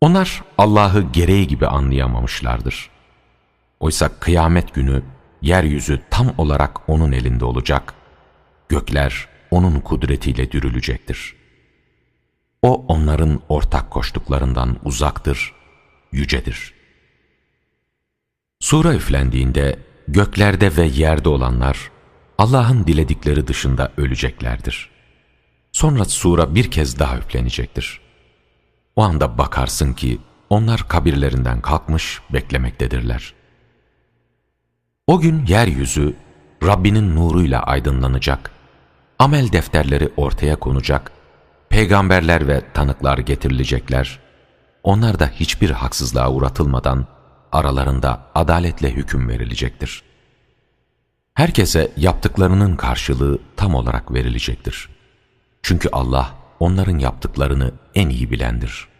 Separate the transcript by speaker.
Speaker 1: Onlar Allah'ı gereği gibi anlayamamışlardır. Oysa kıyamet günü yeryüzü tam olarak O'nun elinde olacak, gökler O'nun kudretiyle dürülecektir. O onların ortak koştuklarından uzaktır, yücedir. Sura üflendiğinde göklerde ve yerde olanlar Allah'ın diledikleri dışında öleceklerdir. Sonra sura bir kez daha üflenecektir. O anda bakarsın ki onlar kabirlerinden kalkmış beklemektedirler. O gün yeryüzü Rabbinin nuruyla aydınlanacak, amel defterleri ortaya konacak, peygamberler ve tanıklar getirilecekler. Onlar da hiçbir haksızlığa uğratılmadan aralarında adaletle hüküm verilecektir. Herkese yaptıklarının karşılığı tam olarak verilecektir. Çünkü Allah onların yaptıklarını en iyi bilendir.''